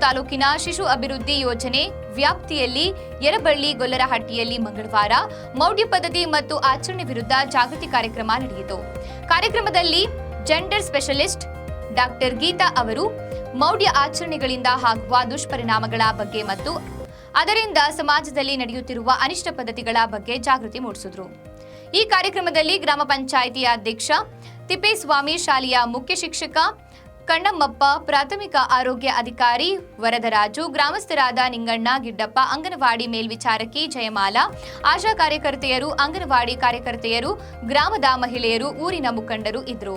ತಾಲೂಕಿನ ಶಿಶು ಅಭಿವೃದ್ಧಿ ಯೋಜನೆ ವ್ಯಾಪ್ತಿಯಲ್ಲಿ ಯರಬಳ್ಳಿ ಗೊಲ್ಲರಹಟ್ಟಿಯಲ್ಲಿ ಮಂಗಳವಾರ ಮೌಢ್ಯ ಪದ್ಧತಿ ಮತ್ತು ಆಚರಣೆ ವಿರುದ್ಧ ಜಾಗೃತಿ ಕಾರ್ಯಕ್ರಮ ನಡೆಯಿತು. ಕಾರ್ಯಕ್ರಮದಲ್ಲಿ ಜೆಂಡರ್ ಸ್ಪೆಷಲಿಸ್ಟ್ ಡಾಕ್ಟರ್ ಗೀತಾ ಅವರು ಮೌಢ್ಯ ಆಚರಣೆಗಳಿಂದ ಆಗುವ ದುಷ್ಪರಿಣಾಮಗಳ ಬಗ್ಗೆ ಮತ್ತು ಅದರಿಂದ ಸಮಾಜದಲ್ಲಿ ನಡೆಯುತ್ತಿರುವ ಅನಿಷ್ಟ ಪದ್ಧತಿಗಳ ಬಗ್ಗೆ ಜಾಗೃತಿ ಮೂಡಿಸಿದರು. ಈ ಕಾರ್ಯಕ್ರಮದಲ್ಲಿ ಗ್ರಾಮ ಪಂಚಾಯಿತಿಯ ಅಧ್ಯಕ್ಷ ತಿಪ್ಪೇಸ್ವಾಮಿ, ಶಾಲೆಯ ಮುಖ್ಯ ಶಿಕ್ಷಕ ಕಣ್ಣಮ್ಮಪ್ಪ, ಪ್ರಾಥಮಿಕ ಆರೋಗ್ಯ ಅಧಿಕಾರಿ ವರದರಾಜು, ಗ್ರಾಮಸ್ಥರಾದ ನಿಂಗಣ್ಣ ಗಿಡ್ಡಪ್ಪ, ಅಂಗನವಾಡಿ ಮೇಲ್ವಿಚಾರಕಿ ಜಯಮಾಲಾ, ಆಶಾ ಕಾರ್ಯಕರ್ತೆಯರು, ಅಂಗನವಾಡಿ ಕಾರ್ಯಕರ್ತೆಯರು, ಗ್ರಾಮದ ಮಹಿಳೆಯರು, ಊರಿನ ಮುಖಂಡರು ಇದ್ದರು.